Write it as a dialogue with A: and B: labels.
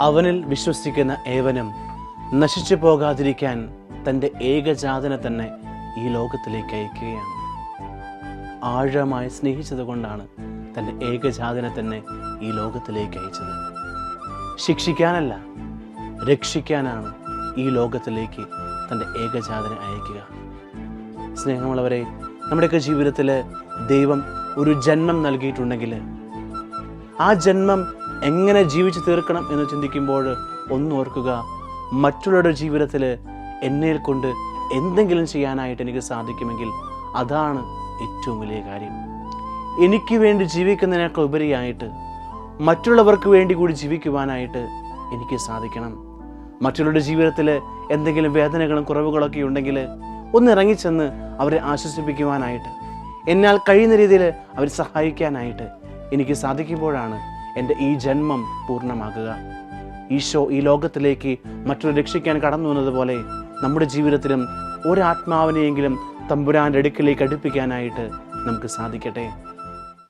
A: അവനിൽ വിശ്വസിക്കുന്ന ഏവനും നശിച്ചു പോകാതിരിക്കാൻ തന്റെ ഏകജാതനെ തന്നെ ഈ ലോകത്തിലേക്ക് അയക്കുകയാണ്. ആഴമായി സ്നേഹിച്ചത് കൊണ്ടാണ് തന്റെ ഏകജാതനെ തന്നെ ഈ ലോകത്തിലേക്ക് അയച്ചത്. ശിക്ഷിക്കാനല്ല രക്ഷിക്കാനാണ് ഈ ലോകത്തിലേക്ക് തന്റെ ഏകജാതനെ അയക്കുക. സ്നേഹമുള്ളവരെ നമ്മുടെയൊക്കെ ജീവിതത്തിൽ ദൈവം ഒരു ജന്മം നൽകിയിട്ടുണ്ടെങ്കിൽ ആ ജന്മം എങ്ങനെ ജീവിച്ചു തീർക്കണം എന്ന് ചിന്തിക്കുമ്പോൾ ഒന്ന് ഓർക്കുക മറ്റുള്ളവരുടെ ജീവിതത്തിൽ എന്നെ കൊണ്ട് എന്തെങ്കിലും ചെയ്യാനായിട്ട് എനിക്ക് സാധിക്കുമെങ്കിൽ അതാണ് ഏറ്റവും വലിയ കാര്യം. എനിക്ക് വേണ്ടി ജീവിക്കുന്നതിനേക്കാൾ ഉപരിയായിട്ട് മറ്റുള്ളവർക്ക് വേണ്ടി കൂടി ജീവിക്കുവാനായിട്ട് എനിക്ക് സാധിക്കണം. മറ്റുള്ളവരുടെ ജീവിതത്തിൽ എന്തെങ്കിലും വേദനകളും കുറവുകളൊക്കെ ഉണ്ടെങ്കിൽ ഒന്ന് ഇറങ്ങിച്ചെന്ന് അവരെ ആശ്വസിപ്പിക്കുവാനായിട്ട് എന്നാൽ കഴിയുന്ന രീതിയിൽ അവരെ സഹായിക്കാനായിട്ട് എനിക്ക് സാധിക്കുമ്പോഴാണ് എന്റെ ഈ ജന്മം പൂർണമാകുക. ഈശോ ഈ ലോകത്തിലേക്ക് മറ്റൊരു രക്ഷിക്കാൻ കടന്നു വന്നതുപോലെ നമ്മുടെ ജീവിതത്തിലും ഒരാത്മാവിനെയെങ്കിലും തമ്പുരാന്റെ അടുക്കിലേക്ക് അടുപ്പിക്കാനായിട്ട് നമുക്ക് സാധിക്കട്ടെ.